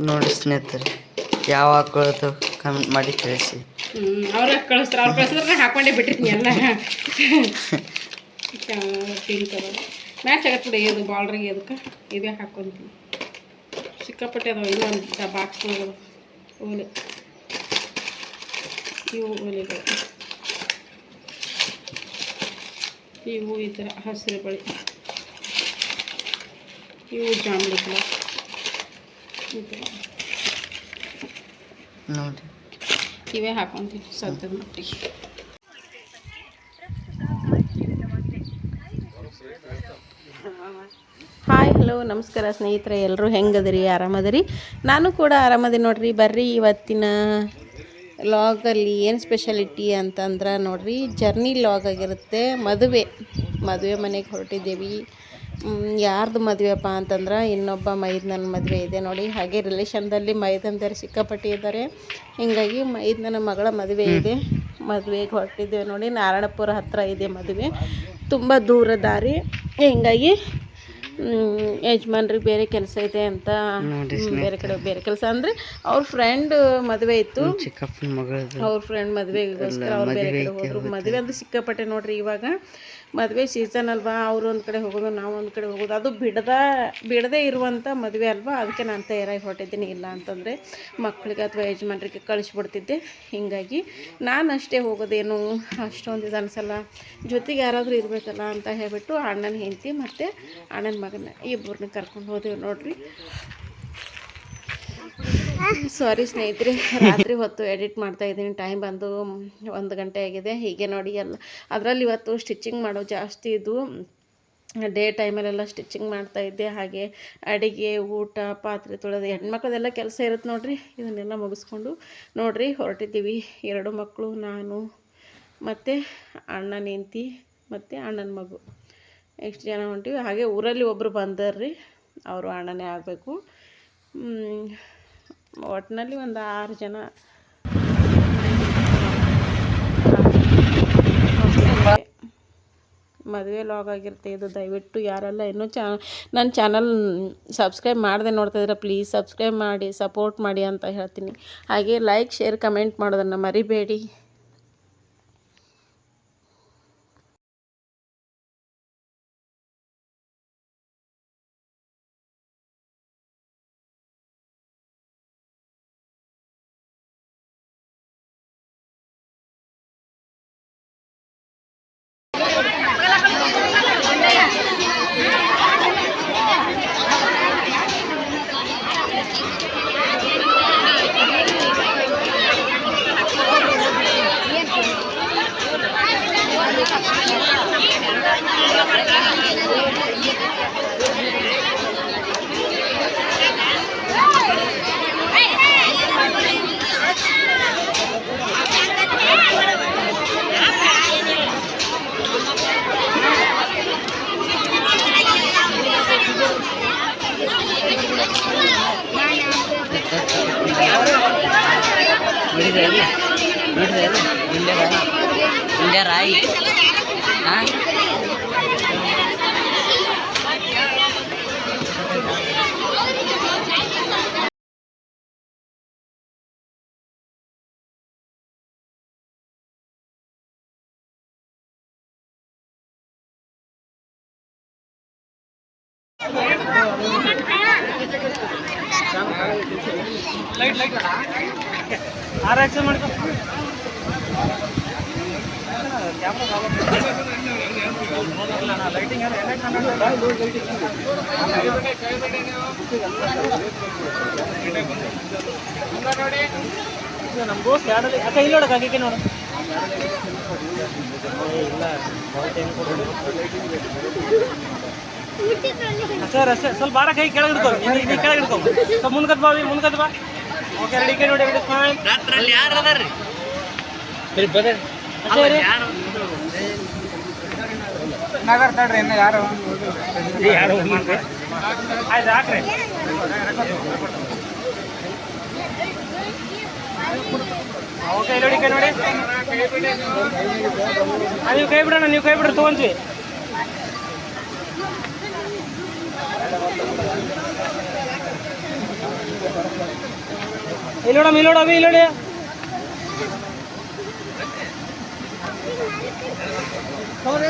ನೋಡಿ ಸ್ನೇಹಿತರೆ ಯಾವ ಹಾಕೊಳ್ಳೋದು ಕಮೆಂಟ್ ಮಾಡಿ ಕಳಿಸಿ ಹ್ಮ್ ಅವ್ರ ಕಳಿಸ್ತಾರೆ ಅವ್ರು ಕಳಿಸಿದ್ರೆ ಹಾಕೊಂಡೇ ಬಿಟ್ಟಿರ್ತೀನಿ ಎಲ್ಲ. ಪಿಂಕ್ ಕಲರ್ ಮ್ಯಾಚ್ ಆಗತ್ತೆ ಬಿಡಿ ಇದು ಬಾಲ್ರಿಗೆ ಅದಕ್ಕೆ ಇದೇ ಹಾಕ್ಕೊಂತೀನಿ ಸಿಕ್ಕಾಪಟ್ಟೆ ಅದಾವ ಇನ್ನೊಂದು ಬಾಕ್ಸ್ ಓಲೆ. ಇವು ಓಲೆಗಳು. ಇವು ಈ ಥರ ಹಸಿರು ಬಳಿ. ಇವು ಜಾಂಬಳಿ ಕಲರ್ ನೋಡಿ ಇವೇ ಹಾಕೊಂತೀವಿ ಸದ್ಯದ ಮಟ್ಟಿಗೆ ಹಾಯ್ ಹಲೋ ನಮಸ್ಕಾರ ಸ್ನೇಹಿತರೆ ಎಲ್ಲರೂ ಹೆಂಗದಿರಿ? ಆರಾಮದಿರಿ? ನಾನು ಕೂಡ ಆರಾಮದಿ ನೋಡ್ರಿ ಬರ್ರಿ ಇವತ್ತಿನ ಲಾಗಲ್ಲಿ ಏನು ಸ್ಪೆಷಾಲಿಟಿ ಅಂತಂದ್ರೆ ನೋಡ್ರಿ ಜರ್ನಿ ಲಾಗ್ ಆಗಿರುತ್ತೆ ಮದುವೆ. ಮದುವೆ ಮನೆಗೆ ಹೊರಟಿದ್ದೀವಿ. ಯಾರ್ದು ಮದುವೆಪ್ಪ ಅಂತಂದ್ರೆ ಇನ್ನೊಬ್ಬ ಮೈದ್ನನ ಮದುವೆ ಇದೆ ನೋಡಿ. ಹಾಗೆ ರಿಲೇಷನ್ದಲ್ಲಿ ಮೈದಂದರು ಸಿಕ್ಕಾಪಟ್ಟೆ ಇದ್ದಾರೆ. ಹಿಂಗಾಗಿ ಮೈದ್ನನ ಮಗಳ ಮದುವೆ ಇದೆ. ಮದುವೆಗೆ ಹೊರಟಿದ್ದೇವೆ ನೋಡಿ. ನಾರಾಯಣಪುರ ಹತ್ತಿರ ಇದೆ ಮದುವೆ. ತುಂಬ ದೂರ ದಾರಿ. ಹಿಂಗಾಗಿ ಯಜಮಾನ್ರಿಗೆ ಬೇರೆ ಕೆಲಸ ಇದೆ ಅಂತ ಬೇರೆ ಕಡೆ ಬೇರೆ ಕೆಲಸ ಅಂದರೆ ಅವ್ರ ಫ್ರೆಂಡ್ ಮದುವೆ ಇತ್ತು. ಅವ್ರ ಫ್ರೆಂಡ್ ಮದುವೆಗೋಸ್ಕರ ಅವ್ರು ಬೇರೆ ಕಡೆ ಹೋದ್ರು. ಮದುವೆ ಅಂದ್ರೆ ಸಿಕ್ಕಾಪಟ್ಟೆ ನೋಡ್ರಿ ಇವಾಗ. ಮದುವೆ ಸೀಸನ್ ಅಲ್ವಾ, ಅವ್ರು ಒಂದು ಕಡೆ ಹೋಗೋದು, ನಾವು ಒಂದು ಕಡೆ ಹೋಗೋದು, ಅದು ಬಿಡದ, ಬಿಡದೇ ಇರುವಂಥ ಮದುವೆ ಅಲ್ವಾ? ಅದಕ್ಕೆ ನಾನು ತಯಾರಾಗಿ ಹೊರಟಿದ್ದೀನಿ. ಇಲ್ಲ ಅಂತಂದರೆ ಮಕ್ಕಳಿಗೆ ಅಥವಾ ಯಜಮಾನ್ರಿಗೆ ಕಳಿಸ್ಬಿಡ್ತಿದ್ದೆ. ಹೀಗಾಗಿ ನಾನು ಅಷ್ಟೇ ಹೋಗೋದೇನು, ಅಷ್ಟೊಂದು ಇದು ಅನ್ಸಲ್ಲ. ಜೊತೆಗೆ ಯಾರಾದರೂ ಇರಬೇಕಲ್ಲ ಅಂತ ಹೇಳ್ಬಿಟ್ಟು ಅಣ್ಣನ ಹೆಂಡತಿ ಮತ್ತು ಅಣ್ಣನ ಮಗನ ಇಬ್ಬರನ್ನ ಕರ್ಕೊಂಡು ಹೋದೆವು ನೋಡ್ರಿ. ಸಾರಿ ಸ್ನೇಹಿತರೆ, ರಾತ್ರಿ ಹೊತ್ತು ಎಡಿಟ್ ಮಾಡ್ತಾ ಇದ್ದೀನಿ. ಟೈಮ್ ಬಂದು ಒಂದು ಗಂಟೆ ಆಗಿದೆ. ಹೀಗೆ ನೋಡಿ ಎಲ್ಲ, ಅದರಲ್ಲಿ ಇವತ್ತು ಸ್ಟಿಚಿಂಗ್ ಮಾಡೋ ಜಾಸ್ತಿ ಇದು. ಡೇ ಟೈಮಲ್ಲೆಲ್ಲ ಸ್ಟಿಚಿಂಗ್ ಮಾಡ್ತಾ ಇದ್ದೆ. ಹಾಗೆ ಅಡಿಗೆ, ಊಟ, ಪಾತ್ರೆ ತೊಳೆದು, ಹೆಣ್ಮಕ್ಳದೆಲ್ಲ ಕೆಲಸ ಇರುತ್ತೆ ನೋಡಿರಿ. ಇದನ್ನೆಲ್ಲ ಮುಗಿಸ್ಕೊಂಡು ನೋಡಿರಿ, ಹೊರಟಿದ್ದೀವಿ. ಎರಡು ಮಕ್ಕಳು ನಾನು ಮತ್ತು ಅಣ್ಣ ನಿಂತಿ, ಮತ್ತು ಅಣ್ಣನ ಮಗು. ಎಷ್ಟು ಜನ ಹೊಂಟಿವಿ? ಹಾಗೆ ಊರಲ್ಲಿ ಒಬ್ಬರು ಬಂದರ್ರಿ. ಅವರು ಅಣ್ಣನೇ ಆಗಬೇಕು. ಒಟ್ಟಿನಲ್ಲಿ ಒಂದು ಆರು ಜನ. ಮದುವೆ ಲಾಗ್ ಆಗಿರುತ್ತೆ ಇದು, ದಯವಿಟ್ಟು ಯಾರೆಲ್ಲ ಇನ್ನೂ ಚಾ ನನ್ನ ಚಾನಲ್ ಸಬ್ಸ್ಕ್ರೈಬ್ ಮಾಡದೆ ನೋಡ್ತಾ ಇದ್ರೆ ಪ್ಲೀಸ್ ಸಬ್ಸ್ಕ್ರೈಬ್ ಮಾಡಿ ಸಪೋರ್ಟ್ ಮಾಡಿ ಅಂತ ಹೇಳ್ತೀನಿ. ಹಾಗೆ ಲೈಕ್ ಶೇರ್ ಕಮೆಂಟ್ ಮಾಡೋದನ್ನು ಮರಿಬೇಡಿ. इंडिया राइट हाँ लाइट लाइट आरक्षण ನಮ್ಮ ಅಕ್ಕ ಇಲ್ಲಿ ನೋಡಕ್ಕ ನೋಡು ಸರ್ ಅಷ್ಟೇ ಸ್ವಲ್ಪ ಬಾರ ಕೈ ಕೆಳಗೆ ನೀ ಕೆಳಗೆ ಸ್ವಲ್ಪ ಮುಂದ್ಕತ್ ಬಾ ಮುಂದ್ಕತ್ ಬಾ ಓಕೆ ರೆಡಿ ಕೈ ನೋಡಿ ಯಾರು? ಯಾರು ಅದಾರ್ರಿ ಅಷ್ಟೇ ರೀ ನಗರ್ ತಡ್ರಿ, ಇನ್ನು ಯಾರು ಆಯ್ತು, ಹಾಕ್ರಿ. ಓಕೆ ನೋಡಿ ಕೈ ನೋಡಿ. ನೀವು ಕೈ ಬಿಡೋಣ ನೀವು ಕೈ ಬಿಡ್ರಿ ತೊಗೊಂತೀವಿ ಇಲ್ಲೋಡಮ್ ನೋಡಮ್ಮ, ಇಲ್ಲಿ ನೋಡು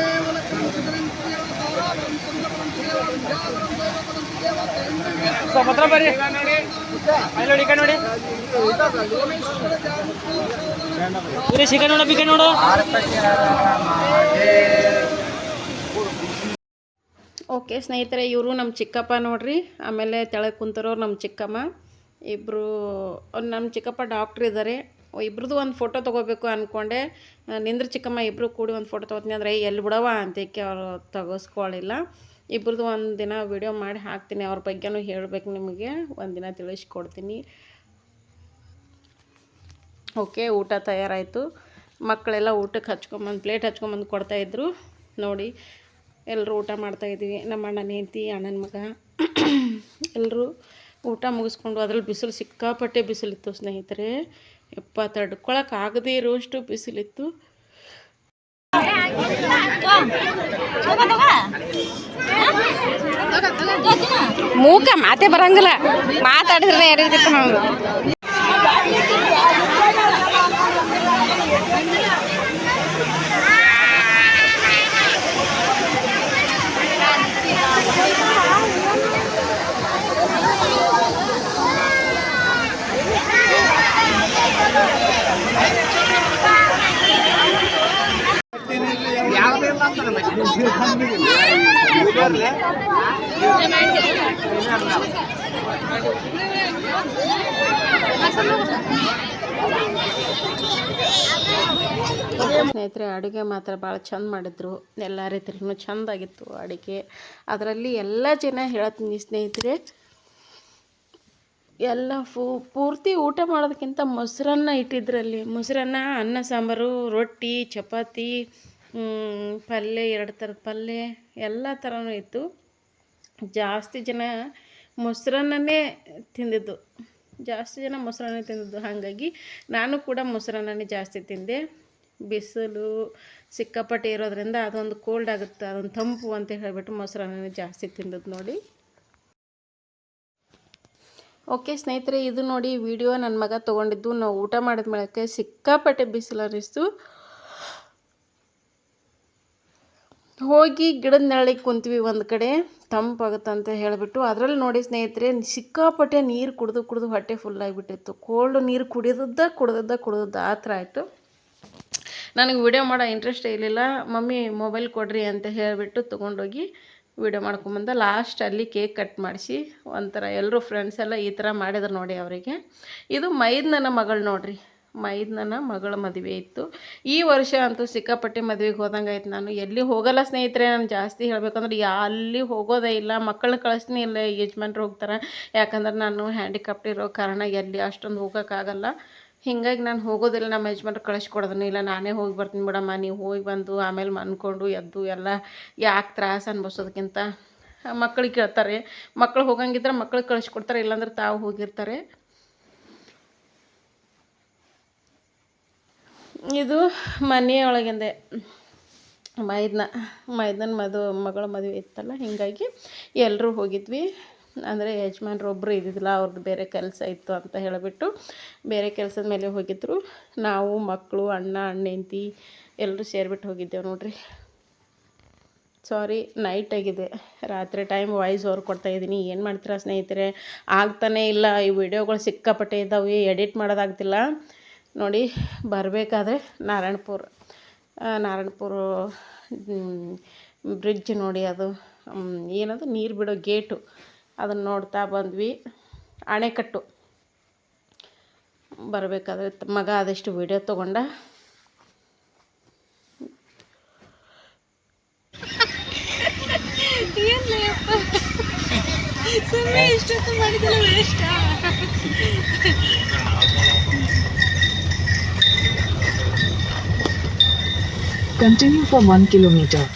ನೋಡಿ ಬರ್ರಿ. ನೋಡಿ ಕಡೆ ಬಿಕ ನೋಡು ಓಕೆ ಸ್ನೇಹಿತರೆ ಇವರು ನಮ್ಮ ಚಿಕ್ಕಪ್ಪ ನೋಡ್ರಿ. ಆಮೇಲೆ ತೆಳಗೆ ಕುಂತರೋರು ನಮ್ಮ ಚಿಕ್ಕಮ್ಮ. ಇಬ್ಬರು ನಮ್ಮ ಚಿಕ್ಕಪ್ಪ ಡಾಕ್ಟ್ರ್ ಇದ್ದಾರೆ ಇಬ್ರದ್ದು ಒಂದು ಫೋಟೋ ತೊಗೋಬೇಕು ಅಂದ್ಕೊಂಡೆ ನಿಂದ್ರ ಚಿಕ್ಕಮ್ಮ ಇಬ್ಬರು ಕೂಡಿ ಒಂದು ಫೋಟೋ ತೊಗೋತೀನಿ ಅಂದರೆ ಎಲ್ಲಿ ಬಿಡವ ಅಂತಕ್ಕೆ ಅವರು ತಗೋಸ್ಕೊಳ್ಳಿಲ್ಲ ಇಬ್ರದ್ದು ಒಂದು ದಿನ ವಿಡಿಯೋ ಮಾಡಿ ಹಾಕ್ತೀನಿ. ಅವ್ರ ಬಗ್ಗೆನೂ ಹೇಳಬೇಕು ನಿಮಗೆ. ಒಂದು ದಿನ ತಿಳಿಸ್ಕೊಡ್ತೀನಿ. ಓಕೆ, ಊಟ ತಯಾರಾಯಿತು. ಮಕ್ಕಳೆಲ್ಲ ಊಟಕ್ಕೆ ಹಚ್ಕೊಂಬಂದು ಪ್ಲೇಟ್ ಹಚ್ಕೊಂಬಂದು ಕೊಡ್ತಾಯಿದ್ರು ನೋಡಿ ಎಲ್ಲರೂ ಊಟ ಮಾಡ್ತಾಯಿದ್ವಿ ನಮ್ಮ ಅಣ್ಣನ ಹೆಂಡತಿ, ಅಣ್ಣನ ಮಗ. ಎಲ್ಲರೂ ಊಟ ಮುಗಿಸ್ಕೊಂಡು ಅದ್ರಲ್ಲಿ ಬಿಸಿಲು ಸಿಕ್ಕಾಪಟ್ಟೆ ಬಿಸಿಲಿತ್ತು ಸ್ನೇಹಿತರೆ. ಎಪ್ಪ ತಡ್ಕೊಳಕ್ಕೆ ಆಗದೇ ಇರುವಷ್ಟು ಬಿಸಿಲಿತ್ತು. ಮೂಕ ಮಾತೆ ಬರಂಗಿಲ್ಲ. ಮಾತಾಡಿದ್ರೆ ಯಾರಿಗಿತ್ತು ಸ್ನೇಹಿತರೆ, ಅಡುಗೆ ಮಾತ್ರ ಭಾಳ ಚಂದ ಮಾಡಿದ್ರು ಎಲ್ಲ ರೀತಿಯೂ ಚೆಂದಾಗಿತ್ತು ಅಡುಗೆ. ಅದರಲ್ಲಿ ಎಲ್ಲ ಜನ ಹೇಳ್ತೀನಿ ಸ್ನೇಹಿತರೆ, ಎಲ್ಲ ಫೂ, ಪೂರ್ತಿ ಊಟ ಮಾಡೋದಕ್ಕಿಂತ ಮೊಸರನ್ನ ಇಟ್ಟಿದ್ರಲ್ಲಿ. ಮೊಸರನ್ನ, ಅನ್ನ, ಸಾಂಬಾರು, ರೊಟ್ಟಿ, ಚಪಾತಿ ಪಲ್ಯ, ಎರಡು ಥರದ ಪಲ್ಯ, ಎಲ್ಲ ಥರನೂ ಇತ್ತು. ಜಾಸ್ತಿ ಜನ ಮೊಸರನ್ನೇ ತಿಂದಿದ್ದು. ಜಾಸ್ತಿ ಜನ ಮೊಸರನ್ನ ತಿಂದಿದ್ದು. ಹಾಗಾಗಿ ನಾನು ಕೂಡ ಮೊಸರನ್ನೇ ಜಾಸ್ತಿ ತಿಂದೆ. ಬಿಸಿಲು ಸಿಕ್ಕಾಪಟ್ಟೆ ಇರೋದ್ರಿಂದ ಅದೊಂದು ಕೋಲ್ಡ್ ಆಗುತ್ತೆ, ಅದೊಂದು ತಂಪು ಅಂತ ಹೇಳಿಬಿಟ್ಟು ಮೊಸರನ್ನನೇ ಜಾಸ್ತಿ ತಿಂದದ್ದು ನೋಡಿ. ಓಕೆ ಸ್ನೇಹಿತರೆ, ಇದು ನೋಡಿ ವಿಡಿಯೋ ನನ್ನ ಮಗ ತೊಗೊಂಡಿದ್ದು. ನಾವು ಊಟ ಮಾಡಿದ ಮೇಲೆ ಸಿಕ್ಕಾಪಟ್ಟೆ ಬಿಸಿಲು ಅನ್ನಿಸ್ತು ಹೋಗಿ ಗಿಡದ ನೆರಳಿಗೆ ಕುಂತೀವಿ ಒಂದು ಕಡೆ, ತಂಪಾಗುತ್ತಂತ ಹೇಳಿಬಿಟ್ಟು, ಅದರಲ್ಲಿ ನೋಡಿ ಸ್ನೇಹಿತರೆ, ಸಿಕ್ಕಾಪಟ್ಟೆ ನೀರು ಕುಡಿದು ಕುಡಿದು ಹೊಟ್ಟೆ ಫುಲ್ ಆಗಿಬಿಟ್ಟಿತ್ತು. ಕೋಲ್ಡ್ ನೀರು ಕುಡಿದದ್ದ, ಕುಡ್ದದ್ದ ಕುಡ್ದದ್ದ, ಆ ಥರ ಆಯಿತು. ನನಗೆ ವಿಡಿಯೋ ಮಾಡೋ ಇಂಟ್ರೆಸ್ಟ್ ಇರಲಿಲ್ಲ. ಮಮ್ಮಿ ಮೊಬೈಲ್ ಕೊಡ್ರಿ ಅಂತ ಹೇಳಿಬಿಟ್ಟು ತೊಗೊಂಡೋಗಿ ವಿಡಿಯೋ ಮಾಡ್ಕೊಂಬಂದ ಲಾಸ್ಟ್ ಅಲ್ಲಿ ಕೇಕ್ ಕಟ್ ಮಾಡಿಸಿ, ಒಂಥರ ಎಲ್ಲರೂ ಫ್ರೆಂಡ್ಸ್ ಎಲ್ಲ ಈ ಥರ ಮಾಡಿದ್ರು ನೋಡಿ ಅವರಿಗೆ. ಇದು ಮೈದ್ನನ ಮಗಳು ನೋಡ್ರಿ. ಮೈದ್ನನ ಮಗಳ ಮದುವೆ ಇತ್ತು. ಈ ವರ್ಷ ಅಂತೂ ಸಿಕ್ಕಾಪಟ್ಟೆ ಮದುವೆಗೆ ಹೋದಂಗೆ ಆಯ್ತು. ನಾನು ಎಲ್ಲಿ ಹೋಗಲ್ಲ ಸ್ನೇಹಿತರೆ, ನಾನು ಜಾಸ್ತಿ ಹೇಳಬೇಕಂದ್ರೆ ಯಾ ಅಲ್ಲಿ ಹೋಗೋದೇ ಇಲ್ಲ. ಮಕ್ಕಳನ್ನ ಕಳಿಸ್ತೀನಿ, ಇಲ್ಲ ಯಜಮಾನ್ರು ಹೋಗ್ತಾರೆ. ಯಾಕಂದ್ರೆ ನಾನು ಹ್ಯಾಂಡಿಕ್ಯಾಪ್ಟ್ ಇರೋ ಕಾರಣ ಎಲ್ಲಿ ಅಷ್ಟೊಂದು ಹೋಗೋಕ್ಕಾಗಲ್ಲ. ಹಿಂಗಾಗಿ ನಾನು ಹೋಗೋದಿಲ್ಲ. ನಮ್ಮ ಯಜಮಾನ್ರು ಕಳಿಸ್ಕೊಡೋದನ್ನು ಇಲ್ಲ. ನಾನೇ ಹೋಗಿ ಬರ್ತೀನಿ ಬಿಡಮ್ಮ. ನೀವು ಹೋಗಿ ಬಂದು ಆಮೇಲೆ ಮನ್ಕೊಂಡು ಎದ್ದು ಎಲ್ಲ ಯಾಕೆ ತ್ರಾಸ ಅನ್ಭವಿಸೋದಕ್ಕಿಂತ ಮಕ್ಕಳಿಗೆ ಕೇಳ್ತಾರೆ. ಮಕ್ಕಳು ಹೋಗಂಗಿದ್ರೆ ಮಕ್ಕಳಿಗೆ ಕಳಿಸ್ಕೊಡ್ತಾರೆ, ಇಲ್ಲಾಂದ್ರೆ ತಾವು ಹೋಗಿರ್ತಾರೆ. ಇದು ಮನೆಯೊಳಗಿಂದೆ ಮೈದ್ನ ಮೈದನ ಮದು, ಮಗಳ ಮದುವೆ ಇತ್ತಲ್ಲ, ಹೀಗಾಗಿ ಎಲ್ಲರೂ ಹೋಗಿದ್ವಿ. ಅಂದರೆ ಯಜಮಾನ್ರು ಒಬ್ಬರು ಇದ್ದಿದ್ದಿಲ್ಲ ಅವ್ರದ್ದು ಬೇರೆ ಕೆಲಸ ಇತ್ತು ಅಂತ ಹೇಳಿಬಿಟ್ಟು ಬೇರೆ ಕೆಲಸದ ಮೇಲೆ ಹೋಗಿದ್ರು. ನಾವು ಮಕ್ಕಳು ಅಣ್ಣ ಅಣ್ಣ ಹೆಂಡ್ತಿ ಎಲ್ಲರೂ ಸೇರಿಬಿಟ್ಟು ಹೋಗಿದ್ದೆವು ನೋಡ್ರಿ. ಸಾರಿ ನೈಟ್ ಆಗಿದೆ. ರಾತ್ರಿ ಟೈಮ್ ವಾಯ್ಸ್ ಓವರ್ ಕೊಡ್ತಾ ಇದ್ದೀನಿ. ಏನು ಮಾಡ್ತೀರಾ ಸ್ನೇಹಿತರೆ? ಆಗ್ತಾನೇ ಇಲ್ಲ. ಈ ವಿಡಿಯೋಗಳು ಸಿಕ್ಕಾಪಟ್ಟೆ ಇದ್ದಾವೆ. ಎಡಿಟ್ ಮಾಡೋದಾಗ್ತಿಲ್ಲ. ನೋಡಿ, ಬರಬೇಕಾದ್ರೆ ನಾರಾಯಣಪುರ ನಾರಾಯಣಪುರ ಬ್ರಿಡ್ಜ್ ನೋಡಿ ಅದು ಏನದು, ನೀರು ಬಿಡೋ ಗೇಟು. ಅದನ್ನು ನೋಡ್ತಾ ಬಂದ್ವಿ. ಅಣೆಕಟ್ಟು ಬರಬೇಕಾದ್ರೆ ಮಗ ಆದಷ್ಟು ವಿಡಿಯೋ ತೊಗೊಂಡ. Continue for 1 kilometer.